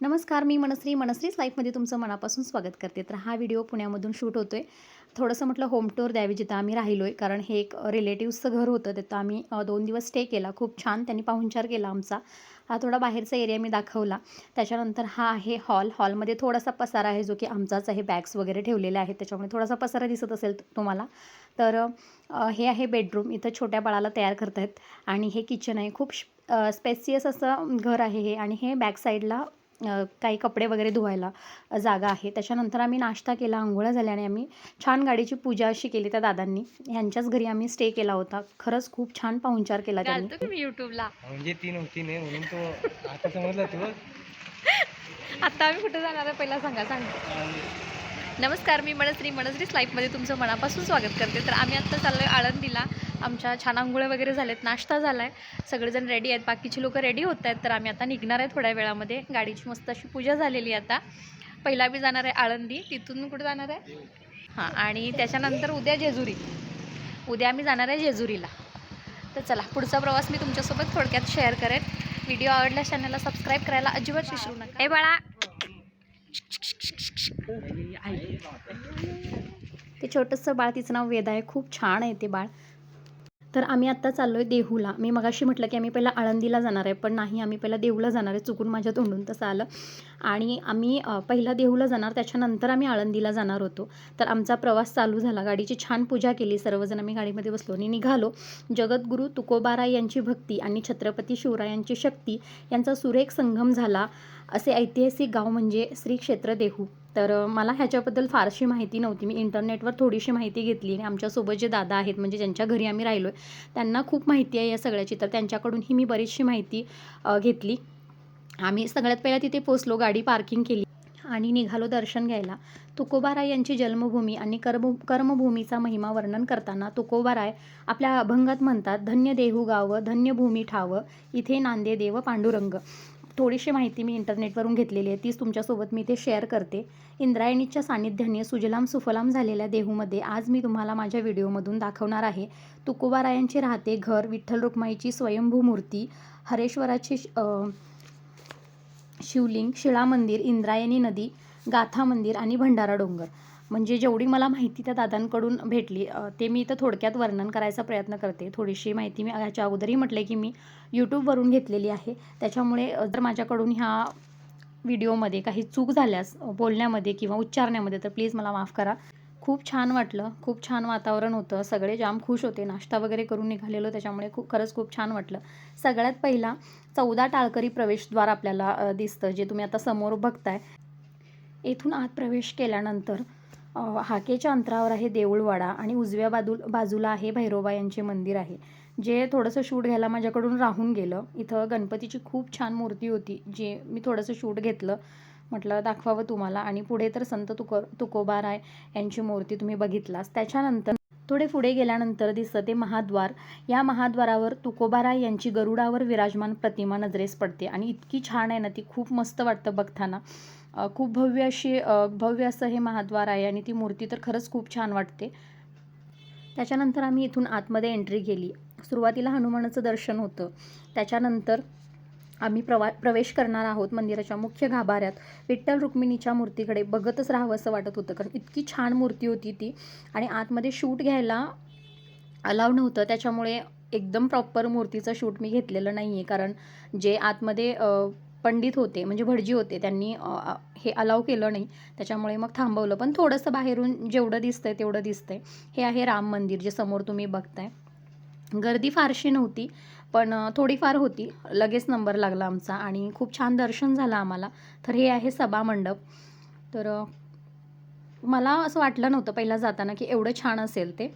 नमस्कार मी मनश्री. मनश्रीच लाईफमध्ये तुमचं मनापासून स्वागत करते. तर हा व्हिडिओ पुण्यामधून शूट होतो आहे थोडंसं म्हटलं होम टूर द्यावी जिथं आम्ही राहिलो आहे कारण हे एक रिलेटिव्सचं घर होतं. तिथं आम्ही दोन दिवस स्टे केला. खूप छान त्यांनी पाहुणचार केला आमचा. हा थोडा बाहेरचा एरिया मी दाखवला. त्याच्यानंतर हा आहे हॉल. हॉलमध्ये थोडासा पसारा आहे जो की आमचाच आहे. बॅग्स वगैरे ठेवलेले आहेत. त्याच्यामुळे थोडासा पसारा दिसत असेल तुम्हाला. तर हे आहे बेडरूम. इथं छोट्या बाळाला तयार करत आहेत आणि हे किचन आहे. खूप स्पेसियस असं घर आहे हे. आणि हे बॅक साईडला काही कपडे वगैरे धुवायला जागा आहे. त्याच्यानंतर आम्ही नाश्ता केला आंघोळ्या झाल्या आणि आम्ही छान गाडीची पूजा अशी केली त्या दादांनी. ह्यांच्याच घरी आम्ही स्टे केला होता. खरंच खूप छान पाहुणचार केला त्यांनी. युट्यूबला म्हणजे ती नव्हती नाही म्हणून तो आता समजला तू. आता आम्ही कुठे जाणार आहे पहिला सांगा सांगा. नमस्कार मी मनश्री. मनश्रीच लाईफमध्ये तुमचं मनापासून स्वागत करते. तर आम्ही आत्ता चाललो आहे आळंदीला. आमच्या छान आंघोळ्या वगैरे झालेत नाश्ता झाला आहे सगळेजण रेडी आहेत. बाकीचे लोक रेडी होत आहेत तर आम्ही आता निघणार आहे थोड्या वेळामध्ये. गाडीची मस्त अशी पूजा झालेली आहे आता. पहिला मी जाणार आहे आळंदी तिथून कुठे जाणार आहे? हां आणि त्याच्यानंतर उद्या जेजुरी. उद्या आम्ही जाणार आहे जेजुरीला. तर चला पुढचा प्रवास मी तुमच्यासोबत थोडक्यात शेअर करेन. व्हिडिओ आवडल्यास चॅनलला सबस्क्राईब करायला अजिबात विसरू नका. हे बाळा! ते छोटंसं बाळ तिचं नाव वेदा आहे. खूप छान आहे ते बाळ. तर आम्ही आत्ता चाललो आहे देहूला. मी मगाशी म्हटलं की आम्ही पहिला आळंदीला जाणार आहे पण नाही आम्ही पहिला देहूला जाणार आहे चुकून माझ्या तोंडून तसं आलं. आणि आम्ही पहिला देहूला जाणार त्याच्यानंतर आम्ही आळंदीला जाणार होतो. तर आमचा प्रवास चालू झाला. गाडीची छान पूजा केली सर्वजण आम्ही गाडीमध्ये बसलो आणि निघालो. जगद्गुरू तुकोबाराय यांची भक्ती आणि छत्रपती शिवरायांची शक्ती यांचा सुरेख संगम झाला. असे ऐतिहासिक गाव म्हणजे श्री क्षेत्र देहू. तर मला ह्याच्याबद्दल फारशी माहिती नव्हती. मी इंटरनेटवर थोडीशी माहिती घेतली आणि आमच्यासोबत जे दादा आहेत म्हणजे ज्यांच्या घरी आम्ही राहिलो आहे त्यांना खूप माहिती आहे या सगळ्याची. तर त्यांच्याकडूनही मी बरीचशी माहिती घेतली. आम्ही सगळ्यात पहिला तिथे पोचलो गाडी पार्किंग केली आणि निघालो दर्शन घ्यायला. तुकोबाराय यांची जन्मभूमी आणि कर्म कर्मभूमीचा महिमा वर्णन करताना तुकोबाराय आपल्या अभंगात म्हणतात धन्य देहू गाव धन्य भूमी ठाव इथे नांदे देव पांडुरंग. थोडीशी माहिती मी इंटरनेटवरून घेतलेली आहे तीच तुमच्यासोबत मी ते शेअर करते. इंद्रायणीच्या सानिध्याने सुजलाम सुफलाम झालेल्या देहूमध्ये आज मी तुम्हाला माझ्या व्हिडिओमधून दाखवणार आहे. तुकोबारायांचे राहते घर विठ्ठल रुक्माईची स्वयंभू मूर्ती हरेश्वराची शिवलिंग शिळा मंदिर इंद्रायणी नदी गाथा मंदिर आणि भंडारा डोंगर. म्हणजे जेवढी मला माहिती त्या दादांकडून भेटली ते मी इथं थोडक्यात वर्णन करायचा प्रयत्न करते. थोडीशी माहिती मी ह्याच्या अगोदरही म्हटले की मी यूट्यूबवरून घेतलेली आहे. त्याच्यामुळे जर माझ्याकडून ह्या व्हिडिओमध्ये काही चूक झाल्यास बोलण्यामध्ये किंवा उच्चारण्यामध्ये तर प्लीज मला माफ करा. खूप छान वाटलं खूप छान वातावरण होतं. सगळे जाम खुश होते. नाश्ता वगैरे करून निघालेलो त्याच्यामुळे खूप खरंच खूप छान वाटलं. सगळ्यात पहिला चौदा टाळकरी प्रवेशद्वार आपल्याला दिसतं जे तुम्ही आता समोर बघताय. येथून आत प्रवेश केल्यानंतर हाकेच्या अंतरावर आहे देऊळवाडा आणि उजव्या बाजू बाजूला आहे भैरोबा यांचे मंदिर आहे. जे थोडंसं शूट घ्यायला माझ्याकडून राहून गेलं. इथं गणपतीची खूप छान मूर्ती होती जे मी थोडंसं शूट घेतलं. म्हटलं दाखवावं तुम्हाला. आणि पुढे तर संत तुको तुकोबाराय यांची मूर्ती तुम्ही बघितलास. त्याच्यानंतर थोडे पुढे गेल्यानंतर दिसतं ते महाद्वार. या महाद्वारावर तुकोबाराय यांची गरुडावर विराजमान प्रतिमा नजरेस पडते. आणि इतकी छान आहे ना ती खूप मस्त वाटतं बघताना. खूप भव्य अशी भव्य असं हे महाद्वार आहे आणि ती मूर्ती तर खरंच खूप छान वाटते. त्याच्यानंतर आम्ही इथून आतमध्ये एंट्री केली. सुरुवातीला हनुमानाचं दर्शन होतं. त्याच्यानंतर आम्ही प्रवा प्रवेश करणार आहोत मंदिराच्या मुख्य गाभाऱ्यात विठ्ठल रुक्मिणीच्या मूर्तीकडे बघतच राहावं असं वाटत होतं. कारण इतकी छान मूर्ती होती ती. आणि आतमध्ये शूट घ्यायला अलाव नव्हतं. त्याच्यामुळे एकदम प्रॉपर मूर्तीचं शूट मी घेतलेलं नाही आहे कारण जे आतमध्ये पंडित होते म्हणजे भटजी होते त्यांनी हे अलाव केलं नाही. त्याच्यामुळे मग थांबवलं. पण थोडंसं बाहेरून जेवढं दिसतंय तेवढं दिसतंय. हे आहे राम मंदिर जे समोर तुम्ही बघताय. गर्दी फारशी नव्हती पण थोडीफार होती. लगेच नंबर लागला आमचा आणि खूप छान दर्शन झालं आम्हाला. तर हे आहे सभा मंडप. तर मला असं वाटलं नव्हतं पहिला जाताना की एवढं छान असेल ते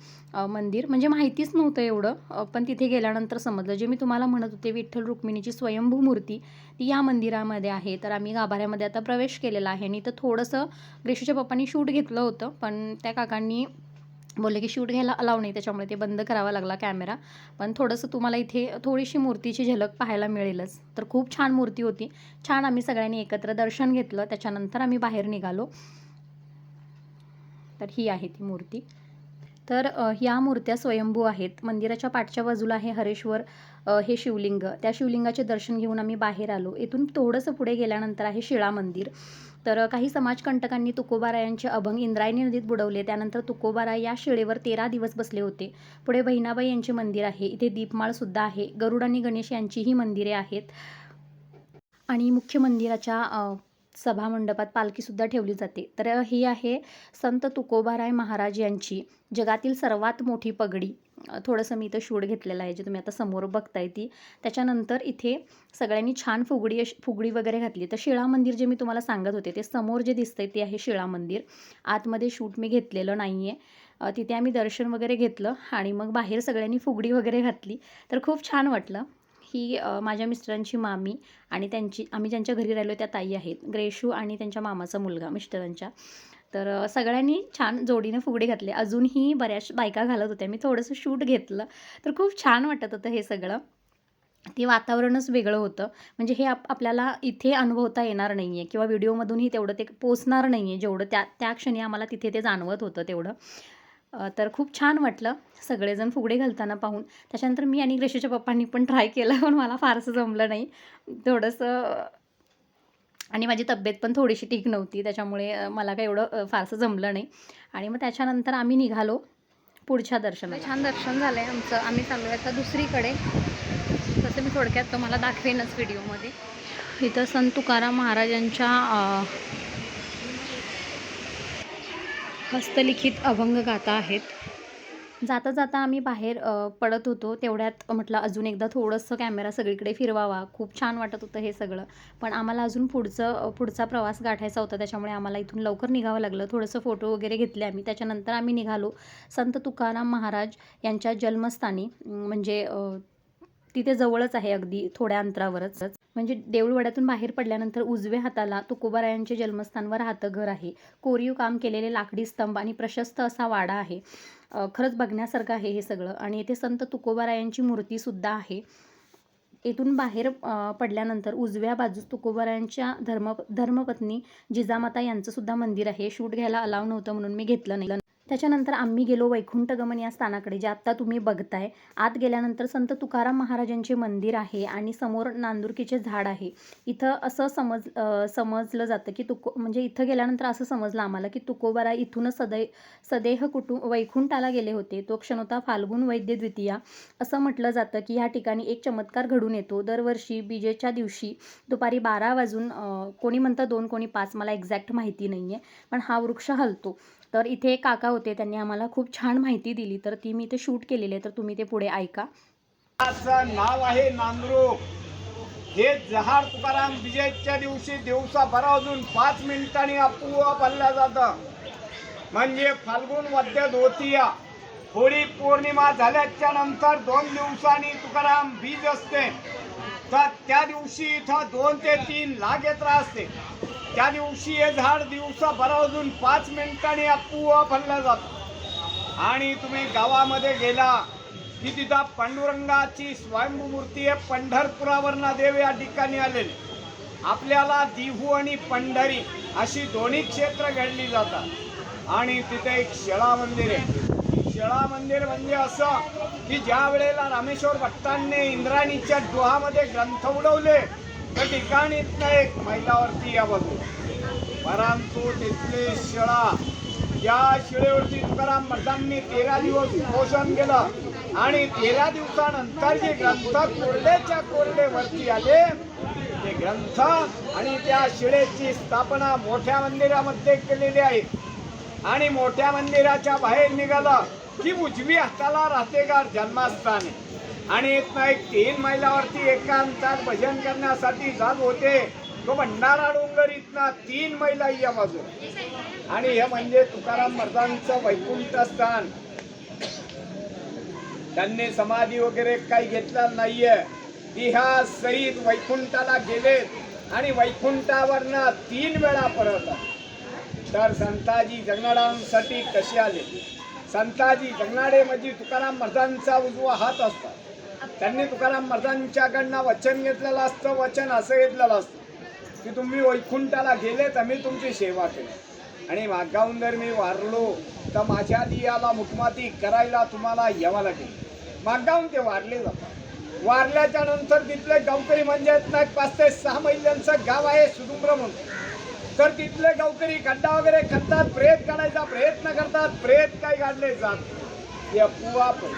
मंदिर. म्हणजे माहितीच नव्हतं एवढं पण तिथे गेल्यानंतर समजलं. जे मी तुम्हाला म्हणत होते विठ्ठल रुक्मिणीची स्वयंभू मूर्ती ती या मंदिरामध्ये आहे. तर आम्ही गाभाऱ्यामध्ये आता प्रवेश केलेला आहे. आणि तर थोडंसं ग्रेशूच्या पप्पांनी शूट घेतलं होतं पण त्या काकांनी बोलले की शूट घ्यायला अलाव नाही त्याच्यामुळे ते बंद करावा लागला कॅमेरा. पण थोडंसं तुम्हाला इथे थोडीशी मूर्तीची झलक पाहायला मिळेलच. तर खूप छान मूर्ती होती. छान आम्ही सगळ्यांनी एकत्र दर्शन घेतलं. त्याच्यानंतर आम्ही बाहेर निघालो. तर ही आहे ती मूर्ती. तर ह्या मूर्त्या स्वयंभू आहेत. मंदिराच्या पाठच्या बाजूला आहे हरेश्वर हे शिवलिंग. त्या शिवलिंगाचे दर्शन घेऊन आम्ही बाहेर आलो. इथून थोडंसं पुढे गेल्यानंतर आहे शिळा मंदिर. तर काही समाजकंटकांनी तुकोबारायांचे अभंग इंद्रायणी नदीत बुडवले. त्यानंतर तुकोबाराय या शिळेवर तेरा दिवस बसले होते. पुढे बहिणाबाई यांचे मंदिर आहे. इथे दीपमाळसुद्धा आहे. गरुड आणि गणेश यांचीही मंदिरे आहेत. आणि मुख्य मंदिराच्या सभामंडपात पालखीसुद्धा ठेवली जाते. तर ही आहे संत तुकोबाराय महाराज यांची जगातील सर्वात मोठी पगडी. थोडंसं मी इथं शूट घेतलेलं आहे जे तुम्ही आता समोर बघताय ती. त्याच्यानंतर इथे सगळ्यांनी छान फुगडी अशी फुगडी वगैरे घातली. तर शिळा मंदिर जे मी तुम्हाला सांगत होते ते समोर जे दिसतंय ते आहे शिळा मंदिर. आतमध्ये शूट मी घेतलेलं नाही आहे तिथे आम्ही दर्शन वगैरे घेतलं आणि मग बाहेर सगळ्यांनी फुगडी वगैरे घातली. तर खूप छान वाटलं. ही माझ्या मिस्टरांची मामी आणि त्यांची आम्ही ज्यांच्या घरी राहिलो त्या ताई आहेत ग्रेशू आणि त्यांच्या मामाचा मुलगा मिस्टरांच्या. तर सगळ्यांनी छान जोडीने फुगडे घातले. अजूनही बऱ्याच बायका घालत होत्या. मी थोडंसं शूट घेतलं. तर खूप छान वाटत होतं हे सगळं. ते वातावरणच वेगळं होतं. म्हणजे हे आप आपल्याला इथे अनुभवता येणार नाही आहे किंवा व्हिडिओमधूनही तेवढं ते पोचणार नाही आहे जेवढं त्या त्या क्षणी आम्हाला तिथे ते जाणवत होतं तेवढं. तर खूप छान वाटलं सगळेजण फुगडे घालताना पाहून. त्याच्यानंतर मी आणि ग्रेशीच्या पप्पांनी पण ट्राय केलं पण मला फारसं जमलं नाही. थोडंसं आणि माझी तब्येत पण थोडीशी ठीक नव्हती त्याच्यामुळे मला काही एवढं फारसं जमलं नाही. आणि मग त्याच्यानंतर आम्ही निघालो पुढच्या दर्शनाला. छान दर्शन झालं आहे आमचं. आम्ही चाललो आहे आता दुसरीकडे. तसं मी थोडक्यात तुम्हाला दाखवेनच व्हिडिओमध्ये इथं संत तुकाराम महाराजांच्या हस्तलिखित अभंग गाता आहेत. जाता जाता आम्ही बाहेर पडत होतो. तेवढ्यात म्हटलं अजून एकदा थोडंसं कॅमेरा सगळीकडे फिरवावा. खूप छान वाटत होतं हे सगळं. पण आम्हाला अजून पुढचं पुढचा प्रवास गाठायचा होता. त्याच्यामुळे आम्हाला इथून लवकर निघावं लागलं. थोडंसं फोटो वगैरे घेतले आम्ही. त्याच्यानंतर आम्ही निघालो. संत तुकाराम महाराज यांच्या जन्मस्थानी म्हणजे तिथे जवळच आहे अगदी थोड्या अंतरावरच. म्हणजे देऊळवाड्यातून बाहेर पडल्यानंतर उजव्या हाताला तुकोबारायांचे जन्मस्थानवर राहतं घर आहे. कोरीव काम केलेले लाकडी स्तंभ आणि प्रशस्त असा वाडा आहे. खरंच बघण्यासारखं आहे हे सगळं. आणि येथे संत तुकोबारायांची मूर्तीसुद्धा आहे. येथून बाहेर पडल्यानंतर उजव्या बाजूस तुकोबारायांच्या धर्म धर्मपत्नी जिजामाता यांचं सुद्धा मंदिर आहे. शूट घ्यायला अलाव नव्हतं म्हणून मी घेतलं नाही. त्याच्यानंतर आम्ही गेलो वैकुंठगमन या स्थानाकडे जे आत्ता तुम्ही बघताय. आत गेल्यानंतर संत तुकाराम महाराजांचे मंदिर आहे आणि समोर नांदुरकीचे झाड आहे. इथं असं समज समजलं जातं की तुको म्हणजे इथं गेल्यानंतर असं समजलं आम्हाला की तुकोबारा इथूनच सदै सदेह कुटुं वैकुंठाला गेले होते. तो क्षणोता फाल्गुन वैद्य द्वितीया. असं म्हटलं जातं की ह्या ठिकाणी एक चमत्कार घडून येतो. दरवर्षी बीजेच्या दिवशी दुपारी बारा वाजून कोणी म्हणतं दोन कोणी पाच मला एक्झॅक्ट माहिती नाही आहे पण हा वृक्ष हलतो. तर इथे एक काका होते त्यांनी आम्हाला खूप छान माहिती दिली. तर ती मी इथे शूट केलेली आहे तर तुम्ही ते पुढे ऐका. नाव आहे नांदरूप हे जहार तुकाराम विजयच्या दिवशी दिवसा बरा अजून पाच मिनिटांनी आपोआप हल्ल्या जातं. म्हणजे फाल्गुन वद्य धोतिया. होळी पौर्णिमा झाल्याच्यानंतर दोन दिवसांनी तुकाराम बीज असते. तर त्या दिवशी इथं दोन ते तीन लाग यात्रा असते. त्या दिवशी हे झाड दिवसा बारा पाच मिनिटांनी आपोआप हल्ल्या जातं. आणि तुम्ही गावामध्ये गेला की तिथं पांडुरंगाची स्वयंभू मूर्ती आहे पंढरपुरावरनं देव या ठिकाणी आलेले. आपल्याला दिहू आणि पंढरी अशी दोन्ही क्षेत्र घडली जातात. आणि तिथे एक शेळा मंदिर आहे. शेळा मंदिर म्हणजे असं की ज्या वेळेला रामेश्वर भट्टांनी इंद्राणीच्या डोहामध्ये ग्रंथ उडवले त्या ठिकाणीतनं एक महिलावरती या बघू. परंतु तिथली शिळा या शिळेवरती तुकाराम महाराजांनी तेरा दिवस पोषण केलं. आणि तेरा दिवसानंतर जे ग्रंथ कोरडेच्या कोरडे वरती आले ते ग्रंथ आणि त्या शिळेची स्थापना मोठ्या मंदिरामध्ये केलेली आहे. आणि मोठ्या मंदिराच्या बाहेर निघालं की उजवी हाताला राहतेगार जन्मस्थान. आहे. आणि इथनं एक तीन मैलावरती एकांतात भजन करण्यासाठी जात होते. तो भंडारा डोंगर इथनं तीन महिला या बाजू आणि हे म्हणजे तुकाराम महाराजांचं वैकुंठ स्थान. त्यांनी समाधी वगैरे काही घेतलं नाहीये. ती ह्या सहित वैकुंठाला गेलेत आणि वैकुंठावरनं तीन वेळा परत तर संताजी जगनाडांसाठी कसे आले? संताजी जगनाडे म्हणजे तुकाराम महाराजांचा उजवा हात असतात. त्यांनी तुकाराम महाराजांच्याकडनं वचन घेतलेलं असतं वचन असं घेतलेलं असतं. की तुम्ही वैकुंठाला गेले तर मी तुमची सेवा केली. आणि मागाहून जर मी वारलो तर माझ्या दियाला मुठमाती करायला तुम्हाला यावं लागेल. मागाहून ते वारले जातात. वारल्याच्या नंतर तिथले गावकरी म्हणजे नाही ना पाच ते सहा महिन्यांचं गाव आहे सुदुंब्र म्हणून. तर तिथले गावकरी खड्डा वगैरे करतात प्रेत काढायचा प्रयत्न करतात प्रेत काय काढले जात या पुवा पण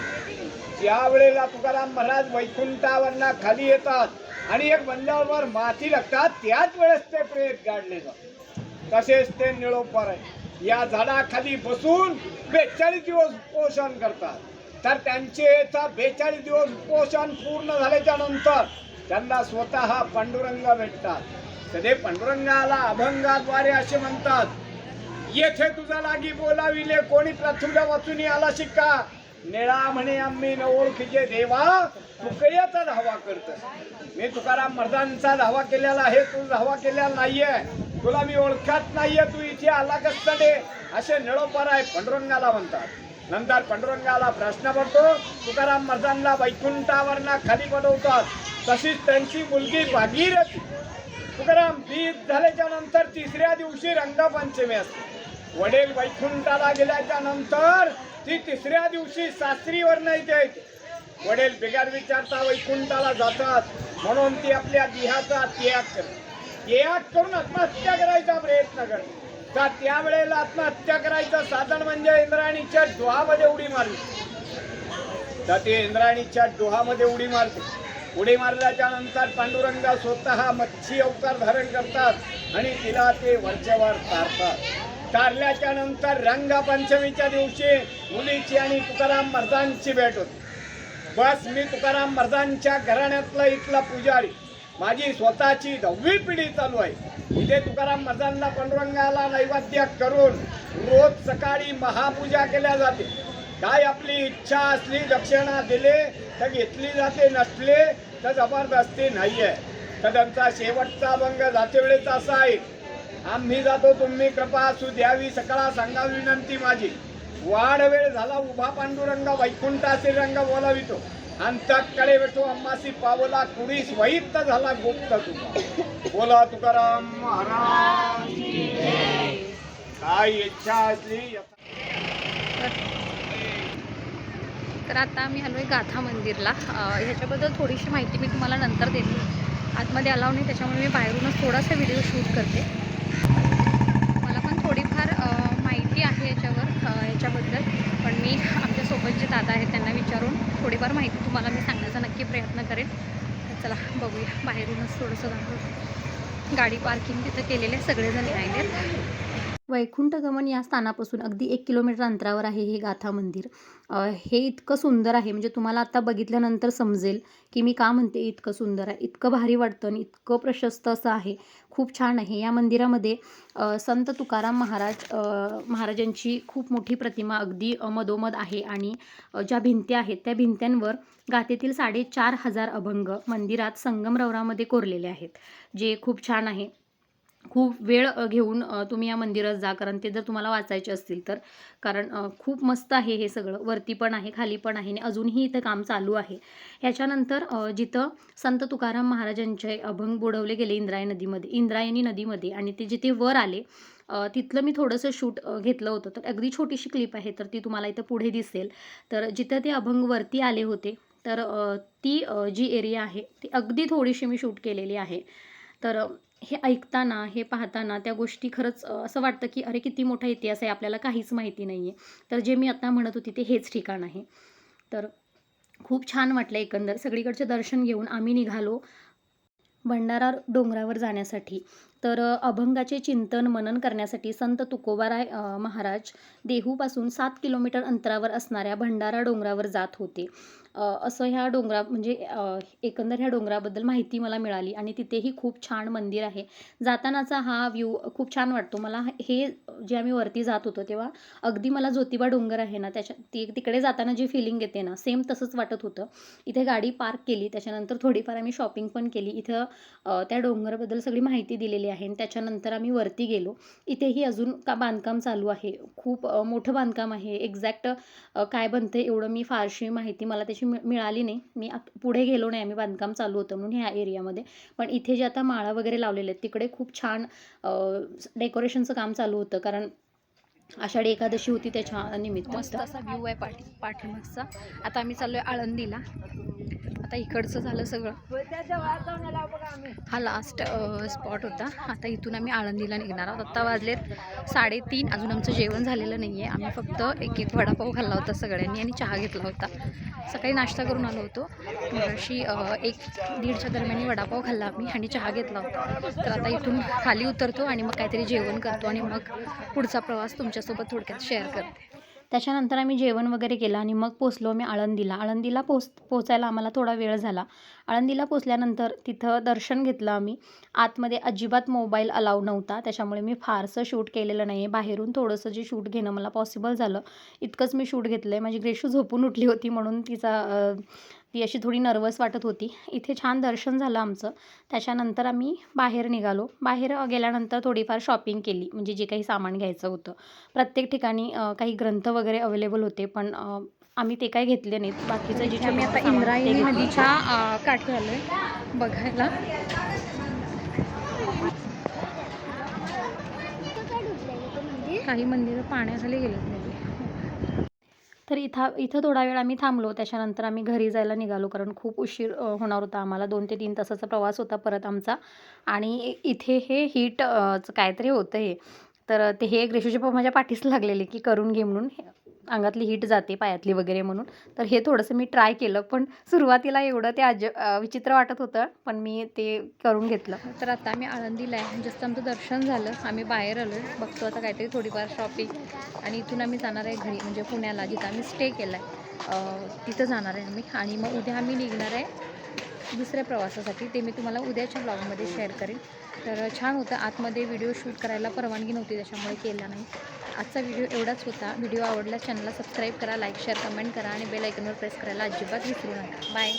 ज्या वेळेला तुकाराम महाराज वैकुंठावरना खाली येतात आणि एक बनल्यावर माती लागतात त्याच वेळेस ते प्रेत गाडले जातात. तसेच ते निळोपर आहे. या झाडाखाली बसून बेचाळीस दिवस उपोषण करतात. तर त्यांचे बेचाळीस दिवस उपोषण पूर्ण झाल्याच्यानंतर त्यांना स्वतः पांडुरंग भेटतात. तर ते पांडुरंगाला अभंगाद्वारे असे म्हणतात येथे तुझा लागी बोलाविले कोणी प्रथुल्या वाचून आला शिक्का निळा म्हणे आम्ही न ओळखीचे देवा तुकयाचा धावा करत मी तुकाराम मर्दांचा धावा केलेला आहे तू धावा केलेला नाहीये. तुला मी ओळखत नाहीये तू इथे आला कसतडे असे निळोपर आहे पंडुरंगाला म्हणतात. नंतर पंडुरंगाला प्रश्न पडतो तुकाराम मर्दांना वैकुंठावरना खाली बनवतात तशीच त्यांची मुलगी भागीरथी. तुकाराम बीज झाल्याच्यानंतर तिसऱ्या दिवशी रंगपंचमी असते. वडील वैकुंठाला गेल्याच्यानंतर ती तिसऱ्या दिवशी सासरीवर नाही येते वडील बिगार विचारता वैकुंठाला जातात. म्हणून ती आपल्या देहाचा त्याग करते. त्याग करून आत्महत्या करायचा प्रयत्न करते. तर त्यावेळेला आत्महत्या करायचं साधन म्हणजे इंद्राणीच्या डोहामध्ये उडी मारली तर ते इंद्राणीच्या डोहामध्ये उडी मारते. उडी मारल्याच्या नंतर पांडुरंगा स्वतः मच्छी अवतार धारण करतात आणि तिला ते वरच्यावर तारतात. तारल्याच्या नंतर रंगपंचमीच्या दिवशी मुलीची आणि तुकाराम मर्दांची भेट होते. बस मी तुकाराम मर्दांच्या घराण्यातला इथला पुजारी. माझी स्वतःची दहावी पिढी चालू आहे. इथे तुकाराम मर्दांना पांडुरंगाला नैवेद्य करून रोज सकाळी महापूजा केल्या जाते. काय आपली इच्छा असली दक्षिणा दिले तर घेतली जाते नसले तर जबरदस्ती नाही आहे तर त्यांचा शेवटचा भंग जातेवेळेचा असा आहे. आम्ही जातो तुम्ही कृपा असू द्यावी सकाळ सांगा विनंती माझी. वाढ वेळ झाला उभा पांडुरंग असेल रंग बोलावितो. अंतकडे भेटो अम्मासी पावला कुडीस वैत झाला गुप्त तुका. बोला तुकाराम महाराज काय इच्छा असली तर आता आम्ही आलो आहे गाथा मंदिरला. ह्याच्याबद्दल थोडीशी माहिती मी तुम्हाला नंतर देते. आतमध्ये अलाव नाही त्याच्यामुळे मी बाहेरूनच थोडासा व्हिडिओ शूट करते. थोडीफार माहिती आहे याच्यावर याच्याबद्दल. पण मी आमच्यासोबत जे दादा आहेत त्यांना विचारून थोडीफार माहिती तुम्हाला मी सांगण्याचा नक्की प्रयत्न करेन. तर चला बघूया. बाहेरूनच थोडंसं दाखवतो गाडी पार्किंग तिथं केलेले सगळेजण राहिलेत. वैकुंठगमन या स्थानापासून अगदी एक किलोमीटर अंतरावर आहे हे गाथा मंदिर. हे इतकं सुंदर आहे म्हणजे तुम्हाला आता बघितल्यानंतर समजेल की मी का म्हणते इतकं सुंदर आहे. इतकं भारी वाटतं आणि इतकं प्रशस्त असं आहे. खूप छान आहे. या मंदिरामध्ये संत तुकाराम महाराज महाराजांची खूप मोठी प्रतिमा अगदी मधोमध आहे आणि ज्या भिंती आहेत त्या भिंत्यांवर गाथेतील साडेचार हजार अभंग मंदिरात संगमरवरामध्ये कोरलेले आहेत जे खूप छान आहे. खूप वेळ घेऊन तुम्ही या मंदिरात जा कारण ते जर तुम्हाला वाचायचे असतील तर. कारण खूप मस्त आहे हे सगळं. वरती पण आहे खाली पण आहे आणि अजूनही इथं काम चालू आहे. ह्याच्यानंतर जिथं संत तुकाराम महाराजांचे अभंग बुडवले गेले इंद्रायणी नदीमध्ये इंद्रायणी नदीमध्ये आणि ते जिथे वर आले तिथलं मी थोडंसं शूट घेतलं होतं. तर अगदी छोटीशी क्लिप आहे तर ती तुम्हाला इथं पुढे दिसेल. तर जिथं ते अभंग वरती आले होते तर ती जी एरिया आहे ती अगदी थोडीशी मी शूट केलेली आहे. तर हे ऐकताना हे पाहताना त्या गोष्टी खरंच असं वाटतं की अरे किती मोठा इतिहास आहे आपल्याला काहीच माहिती नाही आहे तर जे मी आता म्हणत होती ते हेच ठिकाण आहे. तर खूप छान वाटलं एकंदर. सगळीकडचे दर्शन घेऊन आम्ही निघालो भंडारा डोंगरावर जाण्यासाठी. तर अभंगाचे चिंतन मनन करण्यासाठी संत तुकोबाराय महाराज देहूपासून सात किलोमीटर अंतरावर असणाऱ्या भंडारा डोंगरावर जात होते. असं ह्या डोंगरा म्हणजे एकंदर ह्या डोंगराबद्दल माहिती मला मिळाली आणि तिथेही खूप छान मंदिर आहे. जातानाचा हा व्ह्यू खूप छान वाटतो. मला हे जे आम्ही वरती जात होतो तेव्हा अगदी मला ज्योतिबा डोंगर आहे ना त्याच्या ती तिकडे जाताना जी फिलिंग येते ना सेम तसंच वाटत होतं. इथे गाडी पार्क केली त्याच्यानंतर थोडीफार आम्ही शॉपिंग पण केली. इथं त्या डोंगराबद्दल सगळी माहिती दिलेली आहे आणि त्याच्यानंतर आम्ही वरती गेलो. इथेही अजून का बांधकाम चालू आहे. खूप मोठं बांधकाम आहे. एक्झॅक्ट काय बनतं एवढं मी फारशी माहिती मला त्याची अशी मि मिळाली नाही. मी पुढे गेलो नाही. आम्ही बांधकाम चालू होतं म्हणून ह्या एरियामध्ये पण इथे जे आता माळा वगैरे लावलेले आहेत तिकडे खूप छान डेकोरेशनचं काम चालू होतं. कारण आषाढी एकादशी होती त्याच्या निमित्त. मस्त असा व्ह्यू आहे पाठी पाठीमागचा. आता आम्ही चाललोय आळंदीला. आता इकडचं झालं सगळं. हा लास्ट स्पॉट होता. आता इथून आम्ही आळंदीला निघणार आहोत. आत्ता वाजलेत साडेतीन. अजून आमचं जेवण झालेलं नाही आहे आम्ही फक्त एक एक वडापाव खाल्ला होता सगळ्यांनी आणि चहा घेतला होता. सकाळी नाश्ता करून आलो होतो. मगाशी एक दीडच्या दरम्यान वडापाव खाल्ला आम्ही आणि चहा घेतला होता. तर आता इथून खाली उतरतो आणि मग काहीतरी जेवण करतो आणि मग पुढचा प्रवास तुमच्यासोबत थोडक्यात शेअर करते. त्याच्यानंतर आम्ही जेवण वगैरे केलं आणि मग पोचलो आम्ही आळंदीला. आळंदीला पोच पोचायला आम्हाला थोडा वेळ झाला. आळंदीला पोचल्यानंतर तिथं दर्शन घेतलं आम्ही. आतमध्ये अजिबात मोबाईल अलाव नव्हता. त्याच्यामुळे मी फारसं शूट केलेलं नाही आहे बाहेरून थोडंसं जे शूट घेणं मला पॉसिबल झालं इतकंच मी शूट घेतलं आहे माझी ग्रेशू झोपून उठली होती म्हणून तिचा ती अशी थोडी नर्वस वाटत होती. इथे छान दर्शन झालं आमचं. त्याच्यानंतर आम्ही बाहेर निघालो. बाहेर गेल्यानंतर थोडीफार शॉपिंग केली. म्हणजे जे काही सामान घ्यायचं होतं. प्रत्येक ठिकाणी काही ग्रंथ वगैरे अवेलेबल होते. पण आम्ही ते काही घेतले नाहीत. बाकीचं जे आम्ही आता इंद्रायणी. नदीच्या काठी आलोय बघायला. काही मंदिरं पाण्याखाली गेलेत. म्हणजे तर इथं इथं थोडा वेळ आम्ही थांबलो. त्याच्यानंतर आम्ही घरी जायला निघालो कारण खूप उशीर होणार होता आम्हाला. दोन ते तीन तासाचा प्रवास होता परत आमचा. आणि इथे हे हीट काहीतरी होतं हे. तर ते हे एक पप्पा माझ्या पाठीस लागलेले की करून घे म्हणून. हे- अंगातली हीट जाते पायातली वगैरे म्हणून. तर हे थोडंसं मी ट्राय केलं पण सुरुवातीला एवढं ते अज विचित्र वाटत होतं पण मी ते करून घेतलं. तर आता आम्ही आळंदीला आहे. जस्ट आमचं दर्शन झालं. आम्ही बाहेर आलो. आहे बघतो आता काहीतरी थोडीफार शॉपिंग आणि इथून आम्ही जाणार आहे घरी म्हणजे पुण्याला जिथं आम्ही स्टे केला आहे तिथं जाणार आहे आम्ही. आणि मग उद्या आम्ही निघणार आहे दुसऱ्या प्रवासासाठी. ते मी तुम्हाला उद्याच्या ब्लॉगमध्ये शेअर करेन. तर छान होतं. आतमध्ये व्हिडिओ शूट करायला परवानगी नव्हती त्याच्यामुळे केला नाही. आजचा व्हिडिओ एवढाच होता. व्हिडिओ आवडल्यास चॅनलला सबस्क्राईब करा लाईक शेअर कमेंट करा आणि बेल आयकनवर प्रेस करायला अजिबात विसरू नका. बाय